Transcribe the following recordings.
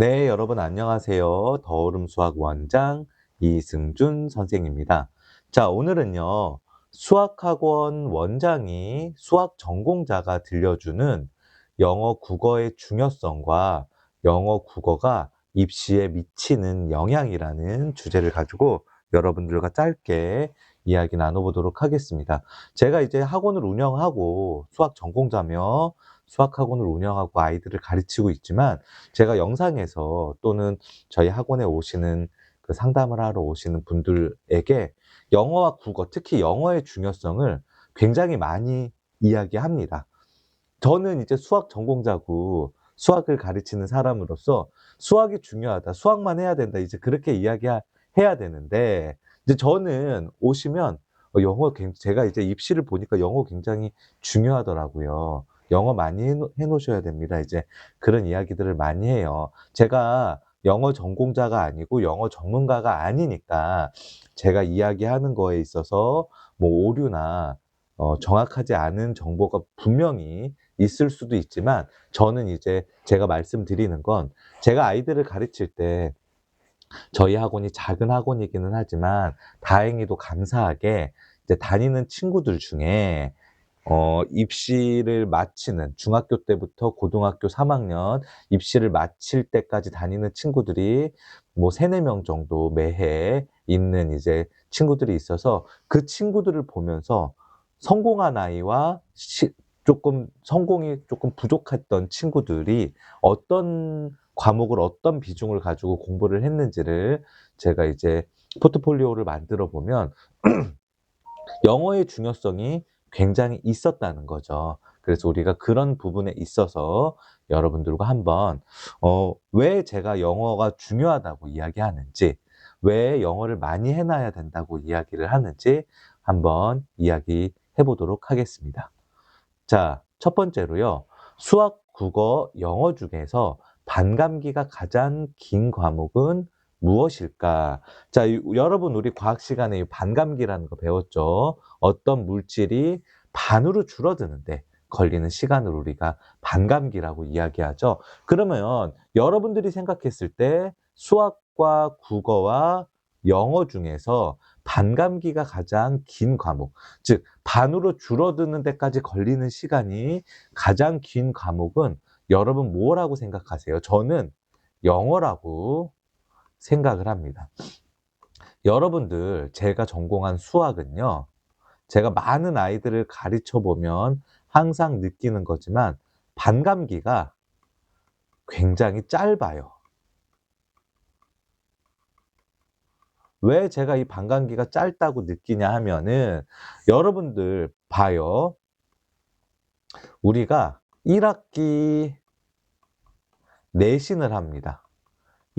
네, 여러분 안녕하세요. 더오름 수학 원장 이승준 선생입니다. 자, 오늘은요. 수학학원 원장이 수학 전공자가 들려주는 영어 국어의 중요성과 영어 국어가 입시에 미치는 영향이라는 주제를 가지고 여러분들과 짧게 이야기 나눠보도록 하겠습니다. 제가 이제 학원을 운영하고 수학 전공자며 수학학원을 운영하고 아이들을 가르치고 있지만 제가 영상에서 또는 저희 학원에 오시는 그 상담을 하러 오시는 분들에게 영어와 국어, 특히 영어의 중요성을 굉장히 많이 이야기합니다. 저는 이제 수학 전공자고 수학을 가르치는 사람으로서 수학이 중요하다. 수학만 해야 된다. 이제 그렇게 이야기해야 되는데 이제 저는 오시면 어, 영어 제가 이제 입시를 보니까 영어 굉장히 중요하더라고요. 영어 많이 해 놓으셔야 됩니다. 이제 그런 이야기들을 많이 해요. 제가 영어 전공자가 아니고 영어 전문가가 아니니까 제가 이야기하는 거에 있어서 뭐 오류나 어 정확하지 않은 정보가 분명히 있을 수도 있지만 저는 이제 제가 말씀드리는 건 제가 아이들을 가르칠 때 저희 학원이 작은 학원이기는 하지만 다행히도 감사하게 이제 다니는 친구들 중에 어, 입시를 마치는 중학교 때부터 고등학교 3학년 입시를 마칠 때까지 다니는 친구들이 뭐 세네 명 정도 매해 있는 이제 친구들이 있어서 그 친구들을 보면서 성공한 아이와 시, 조금 성공이 조금 부족했던 친구들이 어떤 과목을 어떤 비중을 가지고 공부를 했는지를 제가 이제 포트폴리오를 만들어 보면 영어의 중요성이 굉장히 있었다는 거죠. 그래서 우리가 그런 부분에 있어서 여러분들과 한번 어, 왜 제가 영어가 중요하다고 이야기하는지 왜 영어를 많이 해놔야 된다고 이야기를 하는지 한번 이야기 해 보도록 하겠습니다. 자, 첫 번째로요. 수학, 국어, 영어 중에서 반감기가 가장 긴 과목은 무엇일까? 자, 여러분 우리 과학 시간에 반감기라는 거 배웠죠. 어떤 물질이 반으로 줄어드는데 걸리는 시간을 우리가 반감기라고 이야기하죠. 그러면 여러분들이 생각했을 때 수학과 국어와 영어 중에서 반감기가 가장 긴 과목, 즉 반으로 줄어드는 데까지 걸리는 시간이 가장 긴 과목은 여러분 뭐라고 생각하세요? 저는 영어라고 생각을 합니다. 여러분들 제가 전공한 수학은요. 제가 많은 아이들을 가르쳐 보면 항상 느끼는 거지만 반감기가 굉장히 짧아요. 왜 제가 이 반감기가 짧다고 느끼냐 하면은 여러분들 봐요. 우리가 1학기 내신을 합니다.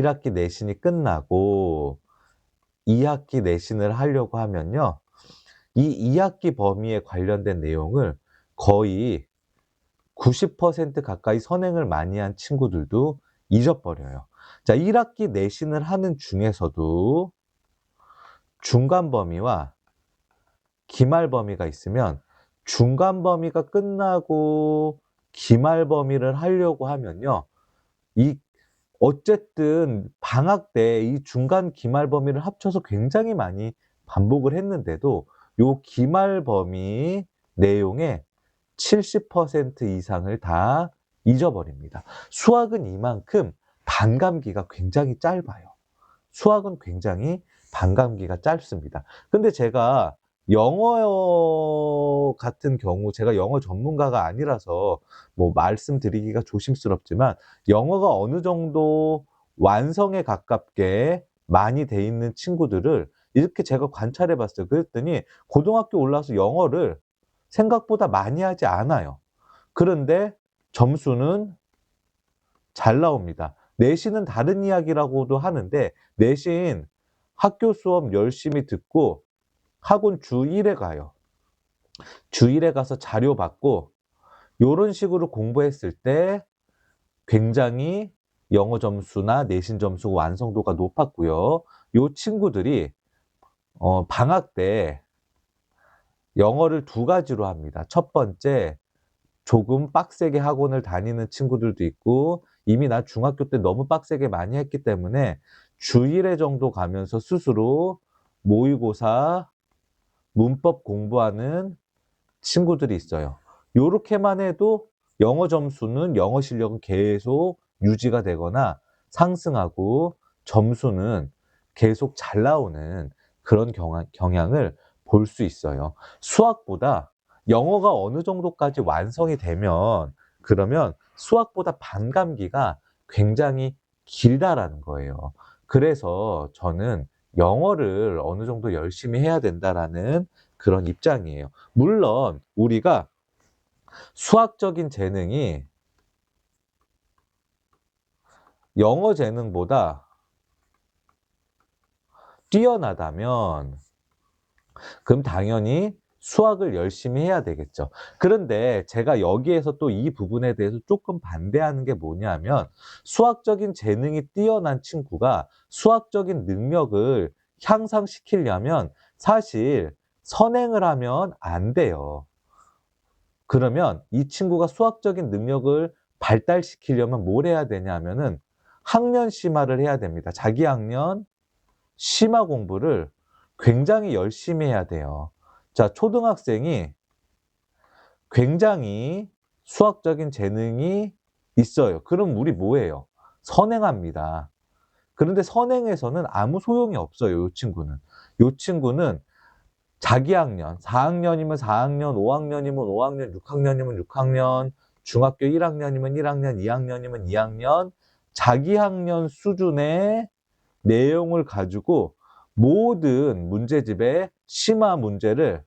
1학기 내신이 끝나고 2학기 내신을 하려고 하면요. 이 2학기 범위에 관련된 내용을 거의 90% 가까이 선행을 많이 한 친구들도 잊어버려요. 자, 1학기 내신을 하는 중에서도 중간 범위와 기말 범위가 있으면 중간 범위가 끝나고 기말 범위를 하려고 하면요. 이 어쨌든 방학 때 이 중간 기말 범위를 합쳐서 굉장히 많이 반복을 했는데도 요 기말 범위 내용의 70% 이상을 다 잊어버립니다. 수학은 이만큼 반감기가 굉장히 짧아요. 수학은 굉장히 반감기가 짧습니다. 근데 제가 영어 같은 경우 제가 영어 전문가가 아니라서 뭐 말씀드리기가 조심스럽지만 영어가 어느 정도 완성에 가깝게 많이 돼 있는 친구들을 이렇게 제가 관찰해 봤어요. 그랬더니 고등학교 올라서 영어를 생각보다 많이 하지 않아요. 그런데 점수는 잘 나옵니다. 내신은 다른 이야기라고도 하는데 내신 학교 수업 열심히 듣고 학원 주 1회 가요. 주 1회 가서 자료 받고 이런 식으로 공부했을 때 굉장히 영어 점수나 내신 점수 완성도가 높았고요. 이 친구들이 어, 방학 때 영어를 두 가지로 합니다. 첫 번째, 조금 빡세게 학원을 다니는 친구들도 있고 이미 나 중학교 때 너무 빡세게 많이 했기 때문에 주 1회 정도 가면서 스스로 모의고사, 문법 공부하는 친구들이 있어요. 요렇게만 해도 영어 점수는 영어 실력은 계속 유지가 되거나 상승하고 점수는 계속 잘 나오는 그런 경향, 경향을 볼 수 있어요. 수학보다 영어가 어느 정도까지 완성이 되면 그러면 수학보다 반감기가 굉장히 길다라는 거예요. 그래서 저는 영어를 어느 정도 열심히 해야 된다라는 그런 입장이에요. 물론 우리가 수학적인 재능이 영어 재능보다 뛰어나다면 그럼 당연히 수학을 열심히 해야 되겠죠. 그런데 제가 여기에서 또 이 부분에 대해서 조금 반대하는 게 뭐냐면 수학적인 재능이 뛰어난 친구가 수학적인 능력을 향상시키려면 사실 선행을 하면 안 돼요. 그러면 이 친구가 수학적인 능력을 발달시키려면 뭘 해야 되냐면은 학년 심화를 해야 됩니다. 자기 학년 심화 공부를 굉장히 열심히 해야 돼요. 자, 초등학생이 굉장히 수학적인 재능이 있어요. 그럼 우리 뭐예요? 선행합니다. 그런데 선행에서는 아무 소용이 없어요. 이 친구는. 이 친구는 자기 학년, 4학년이면 4학년, 5학년이면 5학년, 6학년이면 6학년, 중학교 1학년이면 1학년, 2학년이면 2학년, 자기 학년 수준의 내용을 가지고 모든 문제집의 심화 문제를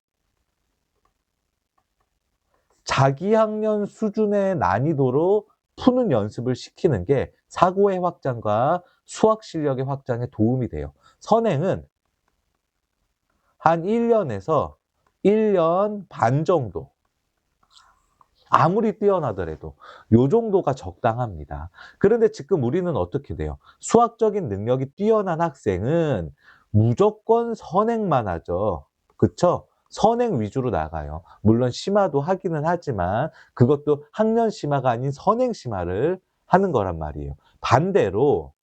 자기 학년 수준의 난이도로 푸는 연습을 시키는 게 사고의 확장과 수학 실력의 확장에 도움이 돼요. 선행은 한 1년에서 1년 반 정도. 아무리 뛰어나더라도 요 정도가 적당합니다. 그런데 지금 우리는 어떻게 돼요? 수학적인 능력이 뛰어난 학생은 무조건 선행만 하죠. 그쵸? 선행 위주로 나가요. 물론 심화도 하기는 하지만 그것도 학년 심화가 아닌 선행 심화를 하는 거란 말이에요. 반대로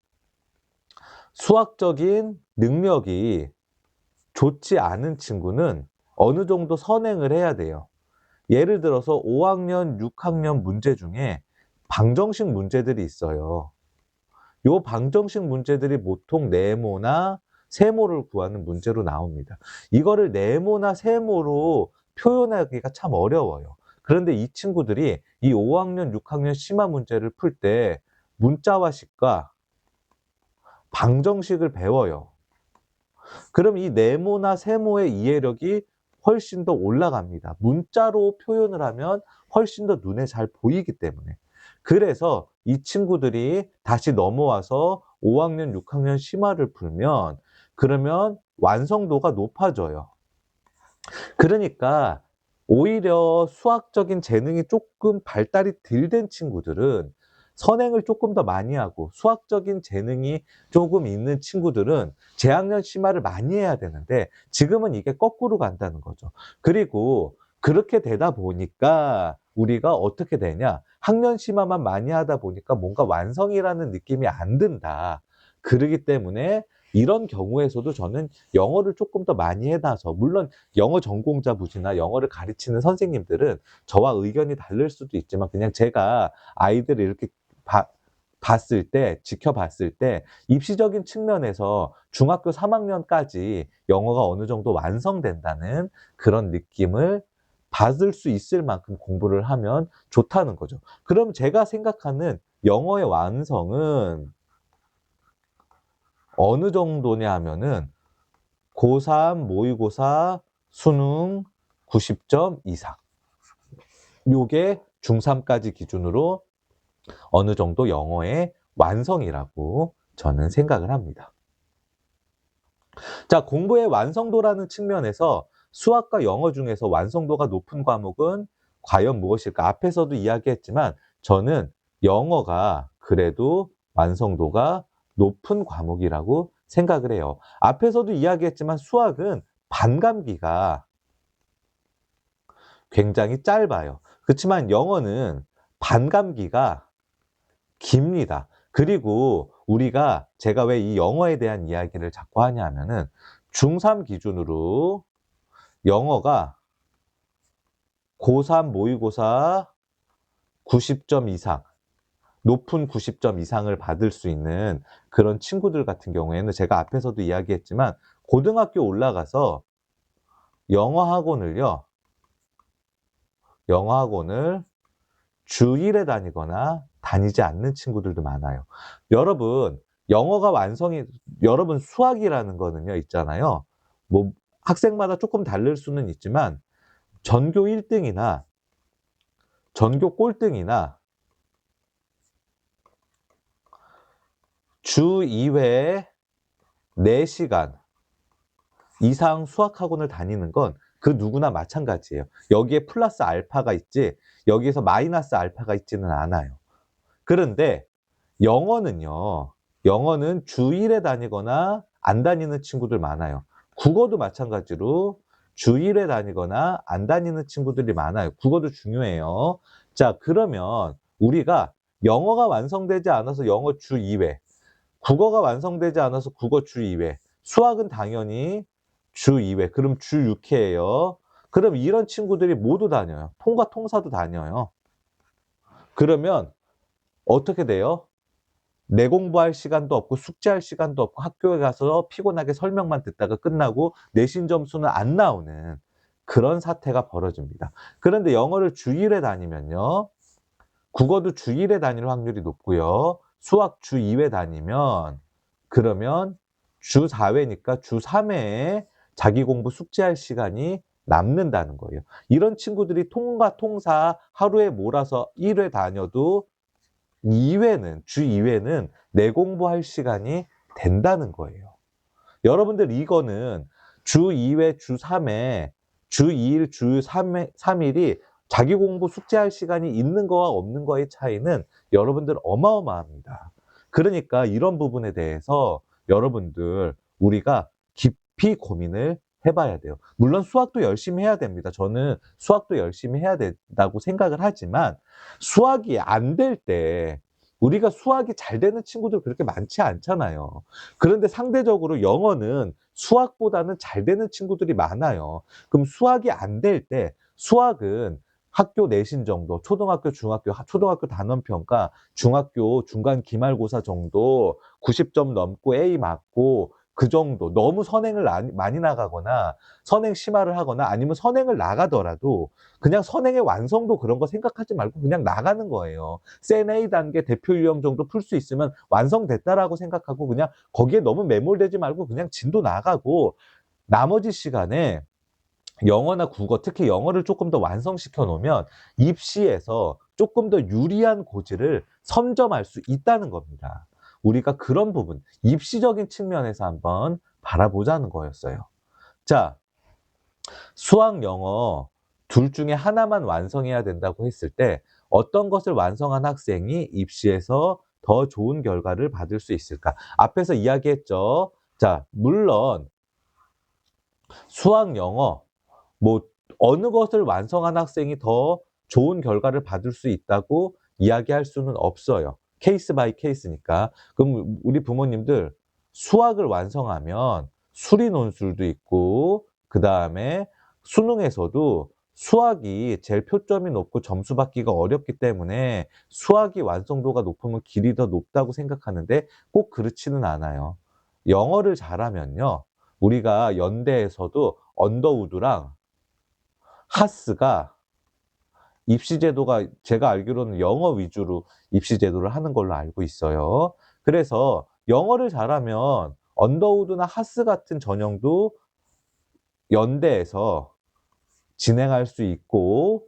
수학적인 능력이 좋지 않은 친구는 어느 정도 선행을 해야 돼요. 예를 들어서 5학년, 6학년 문제 중에 방정식 문제들이 있어요. 요 방정식 문제들이 보통 네모나 세모를 구하는 문제로 나옵니다. 이거를 네모나 세모로 표현하기가 참 어려워요. 그런데 이 친구들이 이 5학년, 6학년 심화 문제를 풀 때 문자화식과 방정식을 배워요. 그럼 이 네모나 세모의 이해력이 훨씬 더 올라갑니다. 문자로 표현을 하면 훨씬 더 눈에 잘 보이기 때문에. 그래서 이 친구들이 다시 넘어와서 5학년, 6학년 심화를 풀면 그러면 완성도가 높아져요. 그러니까 오히려 수학적인 재능이 조금 발달이 덜 된 친구들은 선행을 조금 더 많이 하고 수학적인 재능이 조금 있는 친구들은 재학년 심화를 많이 해야 되는데 지금은 이게 거꾸로 간다는 거죠. 그리고 그렇게 되다 보니까 우리가 어떻게 되냐 학년 심화만 많이 하다 보니까 뭔가 완성이라는 느낌이 안 든다. 그러기 때문에 이런 경우에서도 저는 영어를 조금 더 많이 해놔서 물론 영어 전공자 부지나 영어를 가르치는 선생님들은 저와 의견이 다를 수도 있지만 그냥 제가 아이들을 이렇게 바, 봤을 때, 지켜봤을 때, 입시적인 측면에서 중학교 3학년까지 영어가 어느 정도 완성된다는 그런 느낌을 받을 수 있을 만큼 공부를 하면 좋다는 거죠. 그럼 제가 생각하는 영어의 완성은 어느 정도냐 하면은 고3 모의고사 수능 90점 이상. 요게 중3까지 기준으로 어느 정도 영어의 완성이라고 저는 생각을 합니다. 자, 공부의 완성도라는 측면에서 수학과 영어 중에서 완성도가 높은 과목은 과연 무엇일까? 앞에서도 이야기했지만 저는 영어가 그래도 완성도가 높은 과목이라고 생각을 해요. 앞에서도 이야기했지만 수학은 반감기가 굉장히 짧아요. 그렇지만 영어는 반감기가 깁니다. 그리고 우리가 제가 왜 이 영어에 대한 이야기를 자꾸 하냐 하면은 중3 기준으로 영어가 고3 모의고사 90점 이상, 높은 90점 이상을 받을 수 있는 그런 친구들 같은 경우에는 제가 앞에서도 이야기했지만 고등학교 올라가서 영어 학원을요, 영어 학원을 주일에 다니거나 다니지 않는 친구들도 많아요. 여러분, 영어가 완성이, 여러분 수학이라는 거는요, 있잖아요. 뭐, 학생마다 조금 다를 수는 있지만, 전교 1등이나, 전교 꼴등이나, 주 2회에 4시간 이상 수학학원을 다니는 건 그 누구나 마찬가지예요. 여기에 플러스 알파가 있지, 여기에서 마이너스 알파가 있지는 않아요. 그런데 영어는요, 영어는 주 1회 다니거나 안 다니는 친구들 많아요. 국어도 마찬가지로 주 1회 다니거나 안 다니는 친구들이 많아요. 국어도 중요해요. 자, 그러면 우리가 영어가 완성되지 않아서 영어 주 2회, 국어가 완성되지 않아서 국어 주 2회, 수학은 당연히 주 2회, 그럼 주 6회예요. 그럼 이런 친구들이 모두 다녀요. 통과 통사도 다녀요. 그러면 어떻게 돼요? 내 공부할 시간도 없고 숙제할 시간도 없고 학교에 가서 피곤하게 설명만 듣다가 끝나고 내신 점수는 안 나오는 그런 사태가 벌어집니다. 그런데 영어를 주일에 다니면요. 국어도 주일에 다닐 확률이 높고요. 수학 주 2회 다니면 그러면 주 4회니까 주 3회에 자기 공부 숙제할 시간이 남는다는 거예요. 이런 친구들이 통과 통사 하루에 몰아서 1회 다녀도 2회는 주 2회는 내 공부할 시간이 된다는 거예요. 여러분들 이거는 주 2회, 주 3회, 주 2일, 주 3회, 3일이 자기 공부 숙제할 시간이 있는 거와 없는 거의 차이는 여러분들 어마어마합니다. 그러니까 이런 부분에 대해서 여러분들 우리가 깊이 고민을 해봐야 돼요. 물론 수학도 열심히 해야 됩니다. 저는 수학도 열심히 해야 된다고 생각을 하지만 수학이 안 될 때 우리가 수학이 잘 되는 친구들 그렇게 많지 않잖아요. 그런데 상대적으로 영어는 수학보다는 잘 되는 친구들이 많아요. 그럼 수학이 안 될 때 수학은 학교 내신 정도, 초등학교, 중학교, 하- 초등학교 단원평가, 중학교 중간 기말고사 정도 90점 넘고 A 맞고 그 정도 너무 선행을 나- 많이 나가거나 선행 심화를 하거나 아니면 선행을 나가더라도 그냥 선행의 완성도 그런 거 생각하지 말고 그냥 나가는 거예요. 센 A 단계 대표 유형 정도 풀 수 있으면 완성됐다라고 생각하고 그냥 거기에 너무 매몰되지 말고 그냥 진도 나가고 나머지 시간에 영어나 국어, 특히 영어를 조금 더 완성시켜 놓으면 입시에서 조금 더 유리한 고지를 선점할 수 있다는 겁니다. 우리가 그런 부분, 입시적인 측면에서 한번 바라보자는 거였어요. 자, 수학, 영어 둘 중에 하나만 완성해야 된다고 했을 때 어떤 것을 완성한 학생이 입시에서 더 좋은 결과를 받을 수 있을까? 앞에서 이야기했죠. 자, 물론 수학, 영어 뭐 어느 것을 완성한 학생이 더 좋은 결과를 받을 수 있다고 이야기할 수는 없어요. 케이스 바이 케이스니까. 그럼 우리 부모님들 수학을 완성하면 수리 논술도 있고 그 다음에 수능에서도 수학이 제일 표점이 높고 점수 받기가 어렵기 때문에 수학이 완성도가 높으면 길이 더 높다고 생각하는데 꼭 그렇지는 않아요. 영어를 잘하면요. 우리가 연대에서도 언더우드랑 하스가 입시 제도가 제가 알기로는 영어 위주로 입시 제도를 하는 걸로 알고 있어요. 그래서 영어를 잘하면 언더우드나 하스 같은 전형도 연대에서 진행할 수 있고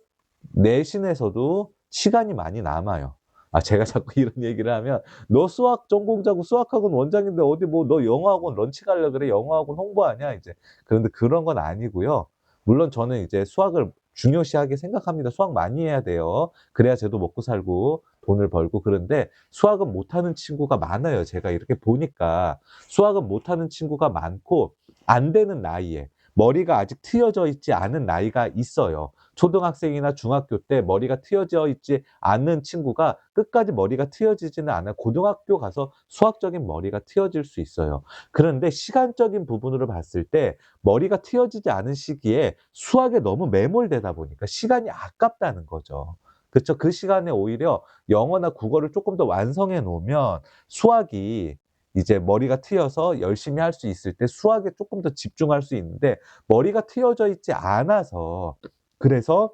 내신에서도 시간이 많이 남아요. 아, 제가 자꾸 이런 얘기를 하면 너 수학 전공자고 수학학원 원장인데 어디 뭐 너 영어학원 런치 가려 그래? 영어학원 홍보하냐? 이제 그런데 그런 건 아니고요. 물론 저는 이제 수학을 중요시하게 생각합니다. 수학 많이 해야 돼요. 그래야 쟤도 먹고 살고 돈을 벌고 그런데 수학은 못하는 친구가 많아요. 제가 이렇게 보니까 수학은 못하는 친구가 많고 안 되는 나이에 머리가 아직 트여져 있지 않은 나이가 있어요. 초등학생이나 중학교 때 머리가 트여져 있지 않는 친구가 끝까지 머리가 트여지지는 않아 고등학교 가서 수학적인 머리가 트여질 수 있어요. 그런데 시간적인 부분으로 봤을 때 머리가 트여지지 않은 시기에 수학에 너무 매몰되다 보니까 시간이 아깝다는 거죠. 그렇죠? 그 시간에 오히려 영어나 국어를 조금 더 완성해 놓으면 수학이 이제 머리가 트여서 열심히 할 수 있을 때 수학에 조금 더 집중할 수 있는데 머리가 트여져 있지 않아서 그래서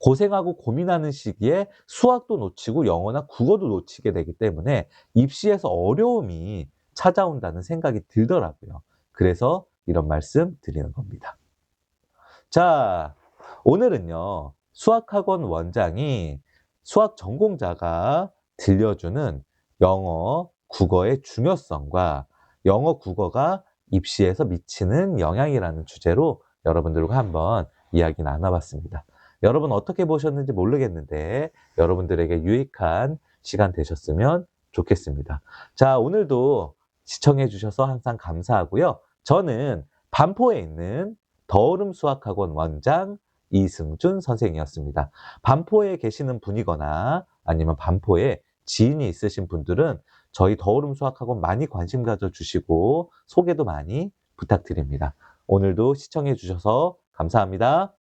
고생하고 고민하는 시기에 수학도 놓치고 영어나 국어도 놓치게 되기 때문에 입시에서 어려움이 찾아온다는 생각이 들더라고요. 그래서 이런 말씀 드리는 겁니다. 자, 오늘은요, 수학학원 원장이 수학 전공자가 들려주는 영어, 국어의 중요성과 영어, 국어가 입시에서 미치는 영향이라는 주제로 여러분들과 한번 이야기 나눠봤습니다. 여러분 어떻게 보셨는지 모르겠는데 여러분들에게 유익한 시간 되셨으면 좋겠습니다. 자, 오늘도 시청해 주셔서 항상 감사하고요. 저는 반포에 있는 더오름 수학학원 원장 이승준 선생이었습니다. 반포에 계시는 분이거나 아니면 반포에 지인이 있으신 분들은 저희 더오름 수학학원 많이 관심 가져 주시고 소개도 많이 부탁드립니다. 오늘도 시청해 주셔서 감사합니다.